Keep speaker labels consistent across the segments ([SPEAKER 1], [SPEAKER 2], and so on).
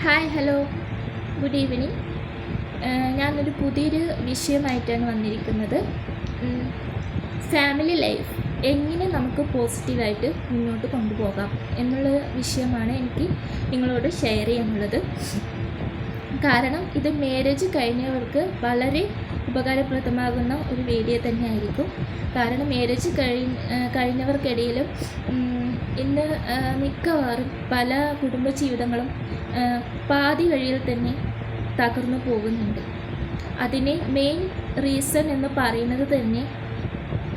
[SPEAKER 1] Hi hello good evening ഞാനൊരു പുതിയൊരു വിഷയമായിട്ടാണ് വന്നിരിക്കുന്നത്. ഫാമിലി ലൈഫ് എങ്ങനെ നമുക്ക് പോസിറ്റീവായിട്ട് മുന്നോട്ട് കൊണ്ടുപോകാം എന്നുള്ള വിഷയമാണ് എനിക്ക് നിങ്ങളോട് ഷെയർ ചെയ്യാനുള്ളത്. കാരണം ഇത് മാരേജ് കഴിഞ്ഞവർക്ക് വളരെ ഉപകാരപ്രദമാകുന്ന ഒരു വീഡിയോ തന്നെയായിരിക്കും. കാരണം മാരേജ് കഴി കഴിഞ്ഞവർക്കിടയിലും ഇന്ന് മിക്കവാറും പല കുടുംബ ജീവിതങ്ങളും പാതി വഴിയിൽ തന്നെ തകർന്നു പോകുന്നുണ്ട്. അതിനെ മെയിൻ റീസൺ എന്ന് പറയുന്നത് തന്നെ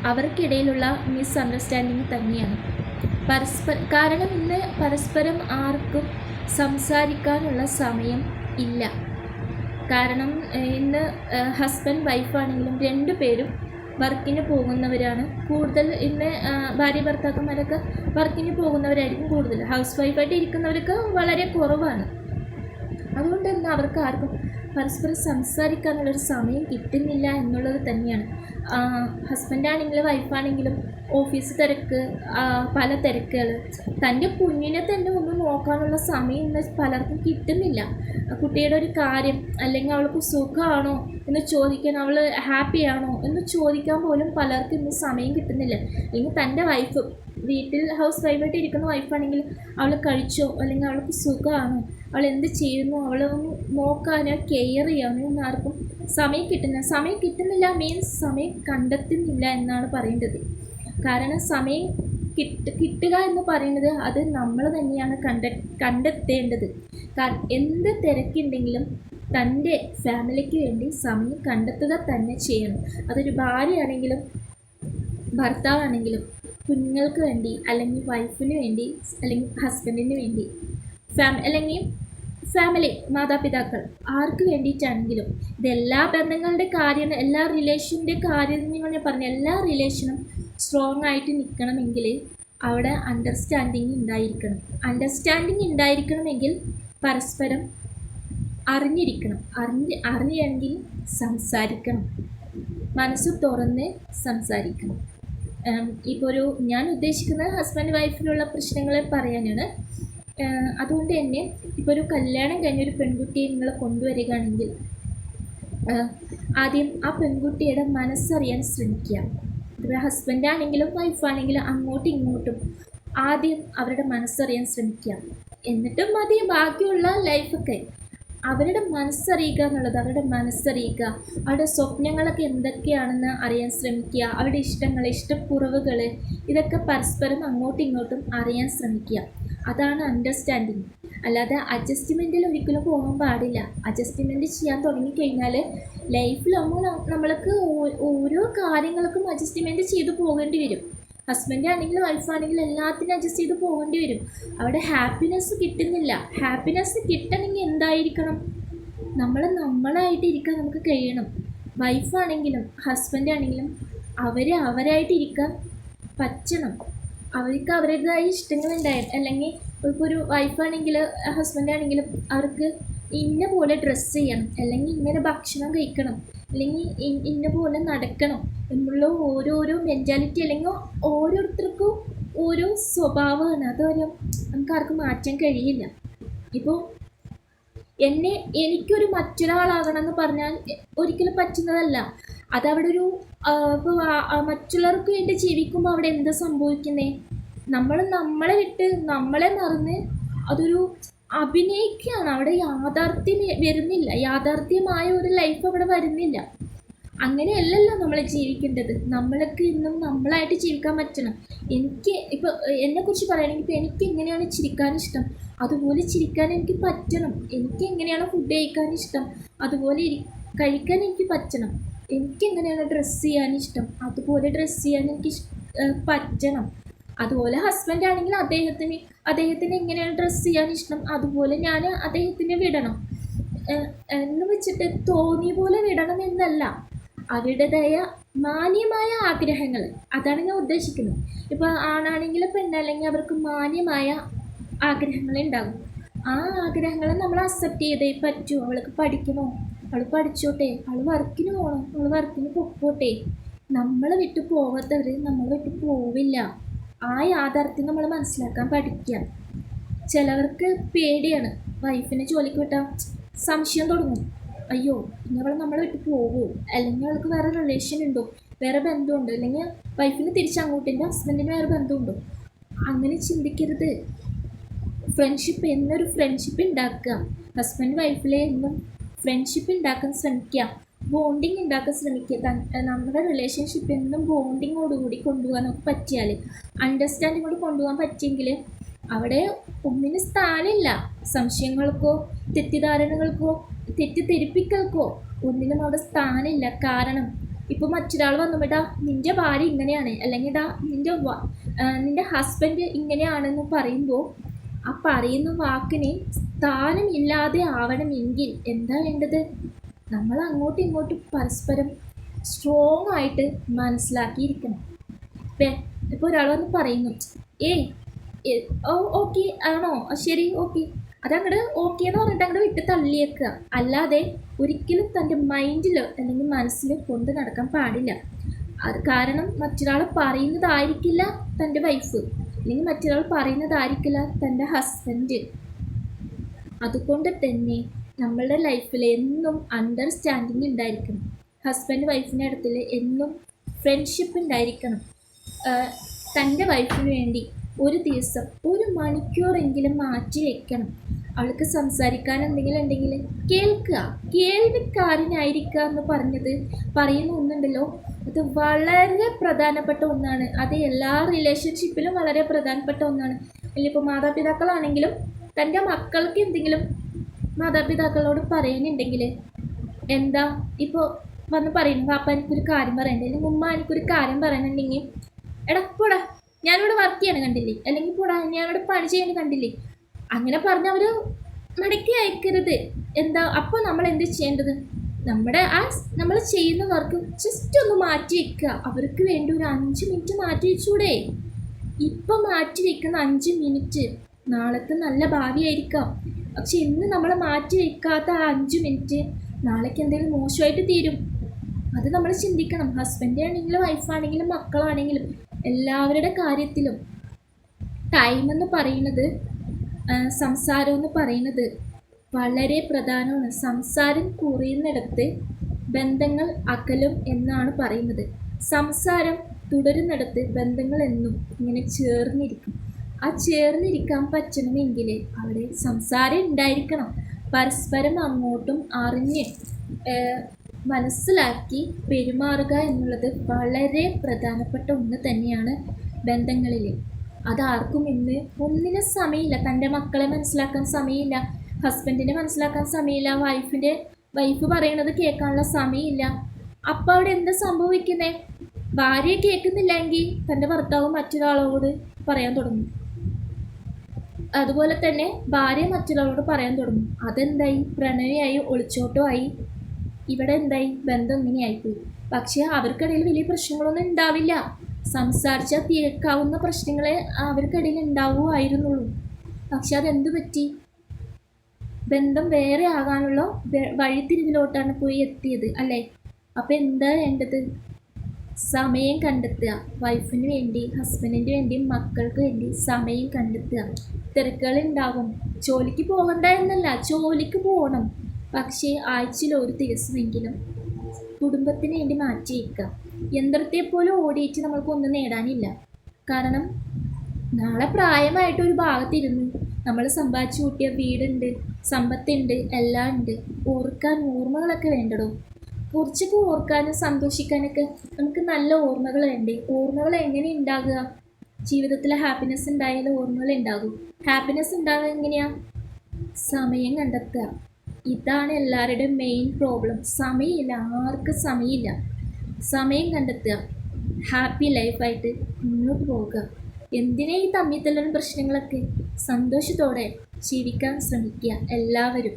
[SPEAKER 1] അവർക്കിടയിലുള്ള മിസ്അണ്ടർസ്റ്റാൻഡിങ് തന്നെയാണ്. പരസ്പരം കാരണം ഇന്ന് പരസ്പരം ആർക്കും സംസാരിക്കാനുള്ള സമയം ഇല്ല. കാരണം ഇന്ന് ഹസ്ബൻഡ് വൈഫാണെങ്കിലും രണ്ടു പേരും വർക്കിന് പോകുന്നവരാണ്. കൂടുതൽ ഇന്ന് ഭാര്യ ഭർത്താക്കന്മാരൊക്കെ വർക്കിന് പോകുന്നവരായിരിക്കും കൂടുതൽ. ഹൗസ് വൈഫായിട്ട് ഇരിക്കുന്നവർക്ക് വളരെ കുറവാണ്. അതുകൊണ്ട് തന്നെ അവർക്ക് ആർക്കും പരസ്പരം സംസാരിക്കാനുള്ളൊരു സമയം കിട്ടുന്നില്ല എന്നുള്ളത് തന്നെയാണ്. ഹസ്ബൻഡാണെങ്കിലും വൈഫാണെങ്കിലും ഓഫീസ് തിരക്ക് പല തിരക്കുകൾ തന്റെ കുഞ്ഞിനെ തന്നെ ഒന്ന് നോക്കാനുള്ള സമയം ഇന്ന് പലർക്കും കിട്ടുന്നില്ല. കുട്ടിയുടെ ഒരു കാര്യം അല്ലെങ്കിൽ അവൾക്ക് സുഖമാണോ എന്ന് ചോദിക്കാൻ അവൾ ഹാപ്പിയാണോ എന്ന് ചോദിക്കാൻ പോലും പലർക്കും ഇന്ന് സമയം കിട്ടുന്നില്ല. അല്ലെങ്കിൽ തന്റെ വൈഫ് വീട്ടിൽ ഹൗസ് വൈഫായിട്ട് ഇരിക്കുന്ന വൈഫാണെങ്കിൽ അവൾ കഴിച്ചോ അല്ലെങ്കിൽ അവൾക്ക് സുഖമാണോ അവൾ എന്ത് ചെയ്യുന്നു അവളെ ഒന്ന് നോക്കാനോ കെയർ ചെയ്യാനോ ഒന്നും ആർക്കും സമയം കിട്ടുന്ന സമയം കിട്ടുന്നില്ല മീൻസ് സമയം കണ്ടെത്തുന്നില്ല എന്നാണ് പറയേണ്ടത് കാരണം സമയം കിട്ട് കിട്ടുക എന്ന് പറയുന്നത് അത് നമ്മൾ തന്നെയാണ് കണ്ട കണ്ടെത്തേണ്ടത്. കാരണം എന്ത് തിരക്കുണ്ടെങ്കിലും തന്റെ ഫാമിലിക്ക് വേണ്ടി സമയം കണ്ടെത്തുക തന്നെ ചെയ്യണം. അതൊരു ഭാര്യയാണെങ്കിലും ഭർത്താവാണെങ്കിലും കുഞ്ഞുങ്ങൾക്ക് വേണ്ടി അല്ലെങ്കിൽ വൈഫിന് വേണ്ടി അല്ലെങ്കിൽ ഹസ്ബൻഡിന് വേണ്ടി. ഫാം അല്ലെങ്കിൽ ഫാമിലി മാതാപിതാക്കൾ. ആർക്ക് വേണ്ടിയിട്ടാണെങ്കിലും ഇത് എല്ലാ ബന്ധങ്ങളുടെ കാര്യം എല്ലാ റിലേഷന്റെ കാര്യം ഞാൻ പറഞ്ഞ എല്ലാ റിലേഷനും സ്ട്രോങ് ആയിട്ട് നിൽക്കണമെങ്കിൽ അവിടെ അണ്ടർസ്റ്റാൻഡിങ് ഉണ്ടായിരിക്കണം. അണ്ടർസ്റ്റാൻഡിങ് ഉണ്ടായിരിക്കണമെങ്കിൽ പരസ്പരം അറിഞ്ഞിരിക്കണം. അറിഞ്ഞ് അറിയണമെങ്കിൽ സംസാരിക്കണം. മനസ്സ് തുറന്ന് സംസാരിക്കണം. ഇപ്പോൾ ഒരു ഞാൻ ഉദ്ദേശിക്കുന്നത് ഹസ്ബൻഡ് വൈഫിലുള്ള പ്രശ്നങ്ങളെ പറയാനാണ്. അതുകൊണ്ട് തന്നെ ഇപ്പോൾ ഒരു കല്യാണം കഴിഞ്ഞ ഒരു പെൺകുട്ടിയെ നിങ്ങൾ കൊണ്ടുവരികയാണെങ്കിൽ ആദ്യം ആ പെൺകുട്ടിയുടെ മനസ്സറിയാൻ ശ്രമിക്കുക. ഇപ്പോൾ ഹസ്ബൻഡാണെങ്കിലും വൈഫാണെങ്കിലും അങ്ങോട്ടും ഇങ്ങോട്ടും ആദ്യം അവരുടെ മനസ്സറിയാൻ ശ്രമിക്കുക. എന്നിട്ടും മതി ബാക്കിയുള്ള ലൈഫൊക്കെ അവരുടെ മനസ്സറിയുക എന്നുള്ളത് അവരുടെ മനസ്സറിയുക. അവരുടെ സ്വപ്നങ്ങളൊക്കെ എന്തൊക്കെയാണെന്ന് അറിയാൻ ശ്രമിക്കുക. അവരുടെ ഇഷ്ടങ്ങൾ ഇഷ്ടക്കുറവുകൾ ഇതൊക്കെ പരസ്പരം അങ്ങോട്ടും ഇങ്ങോട്ടും അറിയാൻ ശ്രമിക്കുക. അതാണ് അണ്ടർസ്റ്റാൻഡിങ് അല്ലാതെ അഡ്ജസ്റ്റ്മെന്റിൽ ഒരിക്കലും പോകാൻ പാടില്ല. അഡ്ജസ്റ്റ്മെന്റ് ചെയ്യാൻ തുടങ്ങിക്കഴിഞ്ഞാൽ ലൈഫിലാകുമ്പോൾ നമ്മൾ നമ്മൾക്ക് ഓരോ കാര്യങ്ങൾക്കും അഡ്ജസ്റ്റ്മെന്റ് ചെയ്ത് പോകേണ്ടി വരും. ഹസ്ബൻഡ് ആണെങ്കിലും വൈഫാണെങ്കിലും എല്ലാത്തിനും അഡ്ജസ്റ്റ് ചെയ്ത് പോകേണ്ടി വരും. അവിടെ ഹാപ്പിനെസ് കിട്ടുന്നില്ല. ഹാപ്പിനെസ് കിട്ടണമെങ്കിൽ എന്തായിരിക്കണം? നമ്മൾ നമ്മളായിട്ട് ഇരിക്കാൻ നമുക്ക് കഴിയണം. വൈഫാണെങ്കിലും ഹസ്ബൻഡ് ആണെങ്കിലും അവർ അവരായിട്ട് ഇരിക്കാൻ പറ്റണം. അവർക്ക് അവരുടേതായ ഇഷ്ടങ്ങളുണ്ടായി. അല്ലെങ്കിൽ ഇപ്പോൾ ഒരു വൈഫാണെങ്കിൽ ഹസ്ബൻഡ് ആണെങ്കിലും അവർക്ക് ഇന്ന പോലെ ഡ്രസ്സ് ചെയ്യണം. അല്ലെങ്കിൽ ഇങ്ങനെ ഭക്ഷണം കഴിക്കണം. അല്ലെങ്കിൽ ഇന്ന പോലെ നടക്കണം എന്നുള്ള ഓരോരോ മെന്റാലിറ്റി അല്ലെങ്കിൽ ഓരോരുത്തർക്കും ഓരോ സ്വഭാവമാണ്. അതൊരു നമുക്ക് ആർക്കും മാറ്റാൻ കഴിയില്ല. ഇപ്പോൾ എന്നെ എനിക്കൊരു മറ്റൊരാളാകണം എന്ന് പറഞ്ഞാൽ ഒരിക്കലും പറ്റുന്നതല്ല. അതവിടെ ഒരു ഇപ്പോൾ മറ്റുള്ളവർക്ക് വേണ്ടി ജീവിക്കുമ്പോൾ അവിടെ എന്താ സംഭവിക്കുന്നേ? നമ്മൾ നമ്മളെ വിട്ട് നമ്മളെ മറന്ന് അതൊരു അഭിനയിക്കുകയാണ് അവിടെ യാഥാർത്ഥ്യം വരുന്നില്ല. യാഥാർത്ഥ്യമായ ഒരു ലൈഫ് അവിടെ വരുന്നില്ല. അങ്ങനെയല്ലല്ലോ നമ്മൾ ജീവിക്കേണ്ടത്. നമ്മൾക്ക് ഇന്നും നമ്മളായിട്ട് ജീവിക്കാൻ പറ്റണം. എനിക്ക് ഇപ്പോൾ എന്നെക്കുറിച്ച് പറയുകയാണെങ്കിൽ ഇപ്പോൾ എനിക്ക് എങ്ങനെയാണ് ചിരിക്കാൻ ഇഷ്ടം? അതുപോലെ ചിരിക്കാൻ എനിക്ക് പറ്റണം. എനിക്ക് എങ്ങനെയാണ് ഫുഡ് കഴിക്കാൻ ഇഷ്ടം? അതുപോലെ കഴിക്കാൻ എനിക്ക് പറ്റണം. എനിക്ക് എങ്ങനെയാണ് ഡ്രസ്സ് ചെയ്യാൻ ഇഷ്ടം? അതുപോലെ ഡ്രസ്സ് ചെയ്യാൻ എനിക്ക് പറ്റണം. അതുപോലെ ഹസ്ബൻഡ് ആണെങ്കിൽ അദ്ദേഹത്തിന് അദ്ദേഹത്തിന് എങ്ങനെയാണ് ഡ്രസ്സ് ചെയ്യാൻ ഇഷ്ടം? അതുപോലെ ഞാൻ അദ്ദേഹത്തിന് വിടണം. എന്ന് വെച്ചിട്ട് തോന്നിയ പോലെ വിടണം എന്നല്ല. അവരുടേതായ മാന്യമായ ആഗ്രഹങ്ങൾ. അതാണ് ഞാൻ ഉദ്ദേശിക്കുന്നത്. ഇപ്പോൾ ആണാണെങ്കിൽ പെണ്ണല്ലെങ്കിൽ അവർക്ക് മാന്യമായ ആഗ്രഹങ്ങൾ ഉണ്ടാകും. ആ ആഗ്രഹങ്ങൾ നമ്മൾ അക്സെപ്റ്റ് ചെയ്തേ പറ്റൂ. അവൾക്ക് പഠിക്കണോ? അവൾ പഠിച്ചോട്ടെ അവൾ വർക്കിന് പോകണം അവൾ വർക്കിന് പൊക്കോട്ടെ. നമ്മൾ വിട്ടു പോകാത്തവർ നമ്മൾ വിട്ടു പോവില്ല. ആ യാഥാർത്ഥ്യം നമ്മൾ മനസ്സിലാക്കാൻ പഠിക്കുക ചിലവർക്ക് പേടിയാണ്. വൈഫിനെ ജോലിക്ക് വിട്ടാൽ സംശയം തുടങ്ങും. അയ്യോ ഇനി അവൾ നമ്മളെ വിട്ട് പോകുമോ അല്ലെങ്കിൽ അവൾക്ക് വേറെ റിലേഷൻ ഉണ്ടോ? വേറെ ബന്ധമുണ്ടോ? അല്ലെങ്കിൽ വൈഫിന് തിരിച്ചങ്ങോട്ടിന്റെ ഹസ്ബൻഡിന് വേറെ ബന്ധമുണ്ടോ? അങ്ങനെ ചിന്തിക്കരുത്. ഫ്രണ്ട്ഷിപ്പ് എന്നൊരു ഫ്രണ്ട്ഷിപ്പ് ഉണ്ടാക്കുക ഹസ്ബൻഡ് വൈഫിലെ എന്നും ഫ്രണ്ട്ഷിപ്പ് ഉണ്ടാക്കാൻ ശ്രമിക്കുക ബോണ്ടിങ് ഉണ്ടാക്കാൻ ശ്രമിക്കുക നമ്മുടെ റിലേഷൻഷിപ്പ് എന്നും ബോണ്ടിങ്ങോടുകൂടി കൊണ്ടുപോകാൻ നമുക്ക് പറ്റിയാൽ അണ്ടർസ്റ്റാൻഡിങ്ങോട് കൊണ്ടുപോകാൻ പറ്റിയെങ്കിൽ അവിടെ ഒന്നിന് സ്ഥാനമില്ല. സംശയങ്ങൾക്കോ തെറ്റിദ്ധാരണകൾക്കോ തെറ്റിദ്ധരിപ്പിക്കൽക്കോ ഒന്നിനും അവിടെ സ്ഥാനമില്ല. കാരണം ഇപ്പോൾ മറ്റൊരാൾ വന്നുവിടാ നിന്റെ ഭാര്യ ഇങ്ങനെയാണ്. അല്ലെങ്കിൽ ഇടാ നിന്റെ നിന്റെ ഹസ്ബൻഡ് ഇങ്ങനെയാണെന്ന് പറയുമ്പോൾ ആ പറയുന്ന വാക്കിന് സ്ഥാനമില്ലാതെ ആവണമെങ്കിൽ എന്താ വേണ്ടത്? നമ്മൾ അങ്ങോട്ടും ഇങ്ങോട്ടും പരസ്പരം സ്ട്രോങ് ആയിട്ട് മനസ്സിലാക്കിയിരിക്കണം. ഇപ്പോൾ ഒരാൾ വന്ന് പറയുന്നു ഏയ് ഓ ഓക്കെ ആണോ? ശരി ഓക്കെ. അതങ്ങോട്ട് ഓക്കെ എന്ന് പറഞ്ഞിട്ട് അങ്ങോട്ട് വിട്ട് തള്ളിയേക്കുക. അല്ലാതെ ഒരിക്കലും തന്റെ മൈൻഡിലോ അല്ലെങ്കിൽ മനസ്സിൽ കൊണ്ട് നടക്കാൻ പാടില്ല. അത് കാരണം മറ്റൊരാൾ പറയുന്നതായിരിക്കില്ല തന്റെ വൈഫ് അല്ലെങ്കിൽ മറ്റൊരാൾ പറയുന്നതായിരിക്കില്ല തന്റെ ഹസ്ബൻഡ് അതുകൊണ്ട് തന്നെ നമ്മളുടെ ലൈഫിൽ എന്നും അണ്ടർസ്റ്റാൻഡിങ് ഉണ്ടായിരിക്കണം. ഹസ്ബൻഡ് വൈഫിന്റെ അടുത്തിൽ എന്നും ഫ്രണ്ട്ഷിപ്പ് ഉണ്ടായിരിക്കണം. തന്റെ വൈഫിന് വേണ്ടി ഒരു ദിവസം ഒരു മണിക്കൂറെങ്കിലും മാറ്റി വെക്കണം. അവൾക്ക് സംസാരിക്കാൻ എന്തെങ്കിലും ഉണ്ടെങ്കിൽ കേൾക്കുക. കേൾവിക്കാരനായിരിക്കുക എന്ന് പറഞ്ഞത് പറയുന്ന ഒന്നുണ്ടല്ലോ. അത് വളരെ പ്രധാനപ്പെട്ട ഒന്നാണ്. അത് എല്ലാ റിലേഷൻഷിപ്പിലും വളരെ പ്രധാനപ്പെട്ട ഒന്നാണ്. ഇനിയിപ്പോൾ മാതാപിതാക്കളാണെങ്കിലും തന്റെ മക്കൾക്ക് എന്തെങ്കിലും മാതാപിതാക്കളോട് പറയാനുണ്ടെങ്കിൽ എന്താ? ഇപ്പോൾ വന്ന് പറയുന്നു പാപ്പ എനിക്കൊരു കാര്യം പറയണ്ടേ. അല്ലെങ്കിൽ ഉമ്മ എനിക്കൊരു കാര്യം പറയാനുണ്ടെങ്കിൽ എടാ പോടാ ഞാനിവിടെ വർക്ക് ചെയ്യണം കണ്ടില്ലേ? അല്ലെങ്കിൽ പോടാ ഞാനിവിടെ പണി ചെയ്യാൻ കണ്ടില്ലേ? അങ്ങനെ പറഞ്ഞ് അവർ മടക്കി അയക്കരുത്. എന്താ? അപ്പോൾ നമ്മൾ എന്ത് ചെയ്യേണ്ടത്? നമ്മുടെ ആ നമ്മൾ ചെയ്യുന്ന വർക്ക് ജസ്റ്റ് ഒന്ന് മാറ്റി വെക്കുക. അവർക്ക് വേണ്ടി ഒരു അഞ്ച് മിനിറ്റ് മാറ്റി വെച്ചൂടെ? ഇപ്പം മാറ്റി വെക്കുന്ന അഞ്ച് മിനിറ്റ് നാളത്തെ നല്ല ഭാവിയായിരിക്കാം. പക്ഷെ ഇന്ന് നമ്മൾ മാറ്റി വയ്ക്കാത്ത ആ അഞ്ച് മിനിറ്റ് നാളേക്ക് എന്തെങ്കിലും മോശമായിട്ട് തീരും. അത് നമ്മൾ ചിന്തിക്കണം. ഹസ്ബൻഡ് ആണെങ്കിലും വൈഫാണെങ്കിലും മക്കളാണെങ്കിലും എല്ലാവരുടെ കാര്യത്തിലും ടൈം എന്ന് പറയുന്നത് സംസാരം എന്ന് പറയുന്നത് വളരെ പ്രധാനമാണ്. സംസാരം കുറയുന്നിടത്ത് ബന്ധങ്ങൾ അകലും എന്നാണ് പറയുന്നത്. സംസാരം തുടരുന്നിടത്ത് ബന്ധങ്ങൾ എന്നും ഇങ്ങനെ ചേർന്നിരിക്കും. ആ ചേർന്നിരിക്കാൻ പറ്റണമെങ്കിൽ അവിടെ സംസാരം ഉണ്ടായിരിക്കണം. പരസ്പരം അങ്ങോട്ടും അറിഞ്ഞ് മനസ്സിലാക്കി പെരുമാറുക എന്നുള്ളത് വളരെ പ്രധാനപ്പെട്ട ഒന്ന് തന്നെയാണ് ബന്ധങ്ങളിൽ അതാർക്കും ഇന്ന് ഒന്നിനും സമയമില്ല. തന്റെ മക്കളെ മനസ്സിലാക്കാൻ സമയമില്ല. ഹസ്ബൻഡിനെ മനസ്സിലാക്കാൻ സമയമില്ല. വൈഫിന്റെ വൈഫ് പറയണത് കേൾക്കാനുള്ള സമയമില്ല. അപ്പോൾ അവിടെ എന്താ സംഭവിക്കുന്നത് ഭാര്യ കേൾക്കുന്നില്ലെങ്കിൽ തന്റെ ഭർത്താവ് മറ്റൊരാളോട് പറയാൻ തുടങ്ങും. അതുപോലെ തന്നെ ഭാര്യ മറ്റുള്ളവരോട് പറയാൻ തുടങ്ങും. അതെന്തായി? പ്രണയമായി ഒളിച്ചോട്ടമായി. ഇവിടെ എന്തായി? ബന്ധം ഇങ്ങനെയായിപ്പോയി. പക്ഷേ അവർക്കിടയിൽ വലിയ പ്രശ്നങ്ങളൊന്നും ഉണ്ടാവില്ല. സംസാരിച്ചാൽ തീർക്കാവുന്ന പ്രശ്നങ്ങളെ അവർക്കിടയിൽ ഉണ്ടാവുമായിരുന്നുള്ളൂ. പക്ഷെ അതെന്ത് പറ്റി? ബന്ധം വേറെ ആകാനുള്ള വഴിത്തിരിവിലോട്ടാണ് പോയി എത്തിയത് അല്ലേ? അപ്പം എന്താ വേണ്ടത്? സമയം കണ്ടെത്തുക. വൈഫിന് വേണ്ടി ഹസ്ബൻഡിന് വേണ്ടി മക്കൾക്ക് വേണ്ടി സമയം കണ്ടെത്തുക. തിരക്കുകളുണ്ടാകും. ജോലിക്ക് പോകണ്ട എന്നല്ല ജോലിക്ക് പോകണം. പക്ഷേ ആഴ്ചയിൽ ഒരു ദിവസമെങ്കിലും കുടുംബത്തിന് വേണ്ടി മാറ്റി വയ്ക്കാം യന്ത്രത്തെ പോലെ ഓടിയിട്ട് നമ്മൾക്കൊന്നും നേടാനില്ല. കാരണം നാളെ പ്രായമായിട്ട് ഒരു ഭാഗത്തിരുന്നു നമ്മൾ സമ്പാദിച്ചു കൂട്ടിയ വീടുണ്ട് സമ്പത്തുണ്ട് എല്ലാം ഉണ്ട്. ഓർക്കാൻ ഓർമ്മകളൊക്കെ വേണ്ടടോ. കുറച്ചൊക്കെ ഓർക്കാനും സന്തോഷിക്കാനൊക്കെ നമുക്ക് നല്ല ഓർമ്മകൾ വേണ്ടേ ഓർമ്മകൾ എങ്ങനെ ഉണ്ടാകുക? ജീവിതത്തിലെ ഹാപ്പിനെസ് ഉണ്ടായാലും ഓർമ്മകൾ ഉണ്ടാകും. ഹാപ്പിനെസ് ഉണ്ടാകുക എങ്ങനെയാ? സമയം കണ്ടെത്തുക. ഇതാണ് എല്ലാവരുടെയും മെയിൻ പ്രോബ്ലം സമയമില്ല ആർക്കും സമയമില്ല. സമയം കണ്ടെത്തുക. ഹാപ്പി ലൈഫായിട്ട് മുന്നോട്ട് പോവുക. എന്തിനാ ഈ തമ്മിൽ തല്ലുന്ന പ്രശ്നങ്ങളൊക്കെ? സന്തോഷത്തോടെ ജീവിക്കാൻ ശ്രമിക്കുക എല്ലാവരും.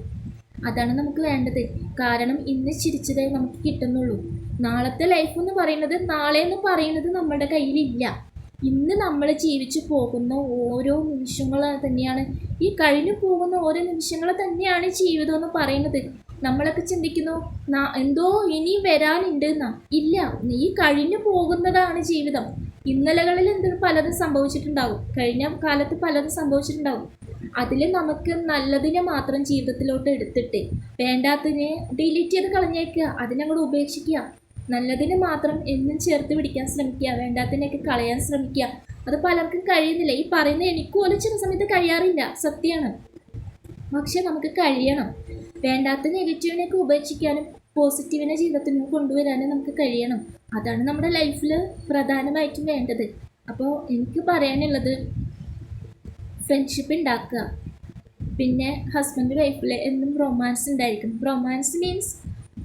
[SPEAKER 1] അതാണ് നമുക്ക് വേണ്ടത്. കാരണം ഇന്ന് ചിരിച്ചതേ നമുക്ക് കിട്ടുന്നുള്ളൂ. നാളത്തെ ലൈഫ് എന്ന് പറയുന്നത് നാളെ എന്ന് പറയുന്നത് നമ്മുടെ കയ്യിലില്ല. ഇന്ന് നമ്മൾ ജീവിച്ചു പോകുന്ന ഓരോ നിമിഷങ്ങൾ തന്നെയാണ്. ഈ കഴിഞ്ഞു പോകുന്ന ഓരോ നിമിഷങ്ങൾ തന്നെയാണ് ജീവിതം എന്ന് പറയുന്നത്. നമ്മളൊക്കെ ചിന്തിക്കുന്നു "നാ- എന്തോ ഇനി വരാനുണ്ട് എന്നാ ഇല്ല ഈ കഴിഞ്ഞു പോകുന്നതാണ് ജീവിതം. ഇന്നലകളിൽ എന്ത് പലതും സംഭവിച്ചിട്ടുണ്ടാവും. കഴിഞ്ഞ കാലത്ത് പലതും സംഭവിച്ചിട്ടുണ്ടാവും. അതിൽ നമുക്ക് നല്ലതിനെ മാത്രം ജീവിതത്തിലോട്ട് എടുത്തിട്ട് വേണ്ടാത്തതിനെ ഡിലീറ്റ് ചെയ്ത് കളഞ്ഞേക്കുക അതിനങ്ങോട്ട് ഉപേക്ഷിക്കുക. നല്ലതിനെ മാത്രം എന്നും ചേർത്ത് പിടിക്കാൻ ശ്രമിക്കുക വേണ്ടാത്തതിനൊക്കെ കളയാൻ ശ്രമിക്കുക. അത് പലർക്കും കഴിയുന്നില്ല. ഈ പറയുന്ന എനിക്ക് പോലും ചില സമയത്ത് കഴിയാറില്ല. സത്യമാണ് പക്ഷെ നമുക്ക് കഴിയണം. വേണ്ടാത്ത നെഗറ്റീവിനെയൊക്കെ ഉപേക്ഷിക്കാനും പോസിറ്റീവിനെ ജീവിതത്തിൽ കൊണ്ടുവരാനും നമുക്ക് കഴിയണം. അതാണ് നമ്മുടെ ലൈഫിൽ പ്രധാനമായിട്ടും വേണ്ടത്. അപ്പോൾ എനിക്ക് പറയാനുള്ളത് ഫ്രണ്ട്ഷിപ്പ് ഉണ്ടാക്കുക പിന്നെ ഹസ്ബൻഡ് വൈഫിൽ എന്നും റൊമാൻസ് ഉണ്ടായിരിക്കണം റൊമാൻസ് മീൻസ്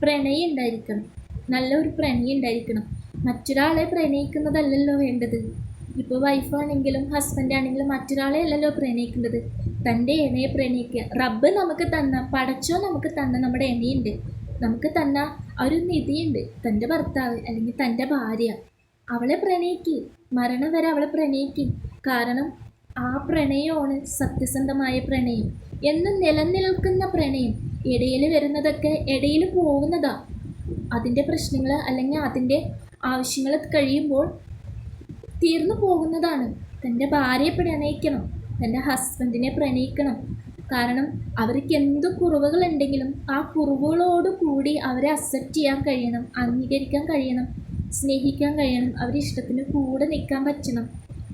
[SPEAKER 1] പ്രണയം ഉണ്ടായിരിക്കണം നല്ലൊരു പ്രണയം ഉണ്ടായിരിക്കണം. മറ്റൊരാളെ പ്രണയിക്കുന്നതല്ലല്ലോ വേണ്ടത്. ഇപ്പോൾ വൈഫാണെങ്കിലും ഹസ്ബൻഡ് ആണെങ്കിലും മറ്റൊരാളെ അല്ലല്ലോ പ്രണയിക്കേണ്ടത്. തന്റെ ഇണയെ പ്രണയിക്കുക. റബ്ബ് നമുക്ക് തന്ന പടച്ചോ നമുക്ക് തന്ന നമ്മുടെ ഇണയുണ്ട് നമുക്ക് തന്ന ഒരു നിധിയുണ്ട്. തന്റെ ഭർത്താവ് അല്ലെങ്കിൽ തന്റെ ഭാര്യ. അവളെ പ്രണയിക്കി. മരണം വരെ അവളെ പ്രണയിക്കി. കാരണം ആ പ്രണയമാണ് സത്യസന്ധമായ പ്രണയം. എന്നും നിലനിൽക്കുന്ന പ്രണയം. ഇടയിൽ വരുന്നതൊക്കെ ഇടയിൽ പോകുന്നതാ. അതിന്റെ പ്രശ്നങ്ങൾ അല്ലെങ്കിൽ അതിന്റെ ആവശ്യങ്ങൾ കഴിയുമ്പോൾ തീർന്നു പോകുന്നതാണ്. തന്റെ ഭാര്യയെ പ്രണയിക്കണം തന്റെ ഹസ്ബൻഡിനെ പ്രണയിക്കണം. കാരണം അവർക്ക് എന്ത് കുറവുകളുണ്ടെങ്കിലും ആ കുറവുകളോട് കൂടി അവരെ അക്സെപ്റ്റ് ചെയ്യാൻ കഴിയണം അംഗീകരിക്കാൻ കഴിയണം സ്നേഹിക്കാൻ കഴിയണം അവരുടെ ഇഷ്ടത്തിന് കൂടെ നിൽക്കാൻ പറ്റണം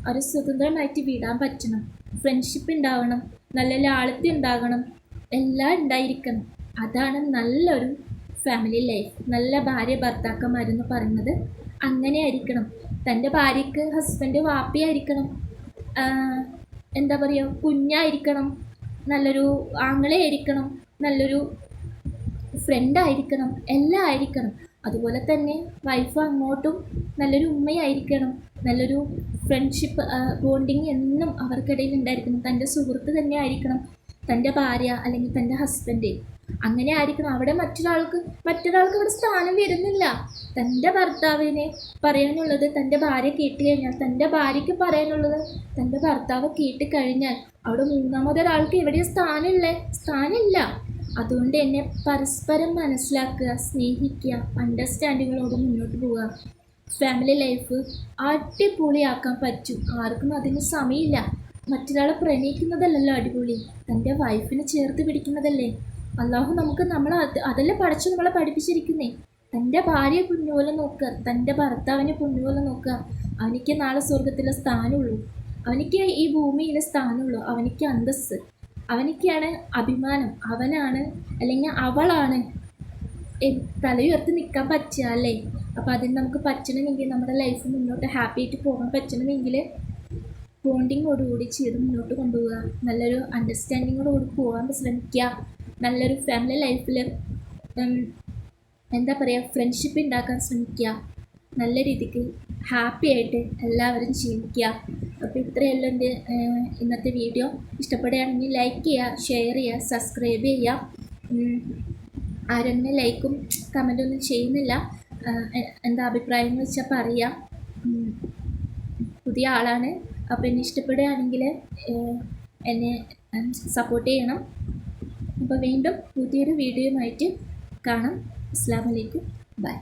[SPEAKER 1] അവരെ സ്വതന്ത്രമായിട്ട് വിടാൻ പറ്റണം ഫ്രണ്ട്ഷിപ്പ് ഉണ്ടാവണം നല്ല ലാളിത്യം ഉണ്ടാകണം എല്ലാം ഉണ്ടായിരിക്കണം. അതാണ് നല്ലൊരു ഫാമിലി ലൈഫ് നല്ല ഭാര്യ ഭർത്താക്കന്മാരെന്ന് പറയുന്നത് അങ്ങനെ ആയിരിക്കണം തന്റെ ഭാര്യയ്ക്ക് ഹസ്ബൻഡ് വാപ്പിയായിരിക്കണം. എന്താ പറയുക കുഞ്ഞായിരിക്കണം. നല്ലൊരു ആങ്ങളെയായിരിക്കണം. നല്ലൊരു ഫ്രണ്ടായിരിക്കണം എല്ലാം ആയിരിക്കണം. അതുപോലെ തന്നെ വൈഫ് അങ്ങോട്ടും നല്ലൊരു ഉമ്മയായിരിക്കണം. നല്ലൊരു ഫ്രണ്ട്ഷിപ്പ് ബോണ്ടിങ് എന്നും അവർക്കിടയിൽ ഉണ്ടായിരിക്കണം. തന്റെ സുഹൃത്ത് തന്നെ ആയിരിക്കണം. തന്റെ ഭാര്യ അല്ലെങ്കിൽ തന്റെ ഹസ്ബൻഡ് അങ്ങനെ ആയിരിക്കണം. അവിടെ മറ്റൊരാൾക്ക് മറ്റൊരാൾക്ക് അവിടെ സ്ഥാനം വരുന്നില്ല. തന്റെ ഭർത്താവിനെ പറയാനുള്ളത് തന്റെ ഭാര്യ കേട്ട് കഴിഞ്ഞാൽ തന്റെ ഭാര്യയ്ക്ക് പറയാനുള്ളത് തന്റെ ഭർത്താവ് കേട്ട് കഴിഞ്ഞാൽ അവിടെ മൂന്നാമതൊരാൾക്ക് എവിടെയും സ്ഥാനമില്ലേ സ്ഥാനമില്ല. അതുകൊണ്ട് എന്നെ പരസ്പരം മനസ്സിലാക്കുക സ്നേഹിക്കുക അണ്ടർസ്റ്റാൻഡിങ്ങളോട് മുന്നോട്ട് പോവുക. ഫാമിലി ലൈഫ് അടിപൊളിയാക്കാൻ പറ്റും. ആർക്കും അതിന് സമയമില്ല. മറ്റൊരാളെ പ്രണയിക്കുന്നതല്ലല്ലോ അടിപൊളി. തന്റെ വൈഫിനെ ചേർത്ത് പിടിക്കുന്നതല്ലേ? അള്ളാഹു നമുക്ക് നമ്മൾ അത് അതല്ലേ പഠിച്ചു നമ്മളെ പഠിപ്പിച്ചിരിക്കുന്നേ? തന്റെ ഭാര്യയെ പുണ്യപോലെ നോക്കുക. തന്റെ ഭർത്താവിനെ പുണ്യപോലെ നോക്കുക. അവനിക്ക് നാളെ സ്വർഗത്തിലെ സ്ഥാനമുള്ളൂ. അവനിക്ക് ഈ ഭൂമിയിലെ സ്ഥാനമുള്ളൂ. അവനിക്ക് അന്തസ്സ്. അവനിക്കാണ് അഭിമാനം. അവനാണ് അല്ലെങ്കിൽ അവളാണ് തലയുയർത്തി നിൽക്കാൻ പറ്റുക അല്ലേ? അപ്പോൾ അതിന് നമുക്ക് പറ്റണമെങ്കിൽ നമ്മുടെ ലൈഫ് മുന്നോട്ട് ഹാപ്പി ആയിട്ട് പോകാൻ പറ്റണമെങ്കിൽ ബോണ്ടിങ്ങോടുകൂടി ചെയ്ത് മുന്നോട്ട് കൊണ്ടുപോവുക. നല്ലൊരു അണ്ടർസ്റ്റാൻഡിങ്ങോടുകൂടി പോകാൻ ശ്രമിക്കുക. നല്ലൊരു ഫാമിലി ലൈഫിൽ എന്താ പറയുക ഫ്രണ്ട്ഷിപ്പ് ഉണ്ടാക്കാൻ ശ്രമിക്കുക. നല്ല രീതിക്ക് ഹാപ്പി ആയിട്ട് എല്ലാവരും ജീവിക്കുക. അപ്പോൾ ഇത്രയല്ല എന്റെ ഇന്നത്തെ വീഡിയോ ഇഷ്ടപ്പെടുകയാണെങ്കിൽ ലൈക്ക് ചെയ്യുക ഷെയർ ചെയ്യുക സബ്സ്ക്രൈബ് ചെയ്യുക. ആരും ലൈക്കും ലൈക്കും ഒന്നും ചെയ്യുന്നില്ല. എന്താ അഭിപ്രായം എന്ന് വെച്ചാൽ പറയാം പുതിയ ആളാണ്. അപ്പോൾ എന്നെ ഇഷ്ടപ്പെടുകയാണെങ്കിൽ എന്നെ സപ്പോർട്ട് ചെയ്യണം. അപ്പോൾ വീണ്ടും പുതിയൊരു വീഡിയോയുമായിട്ട് കാണാം. അസ്സാം വലൈക്കും ബൈ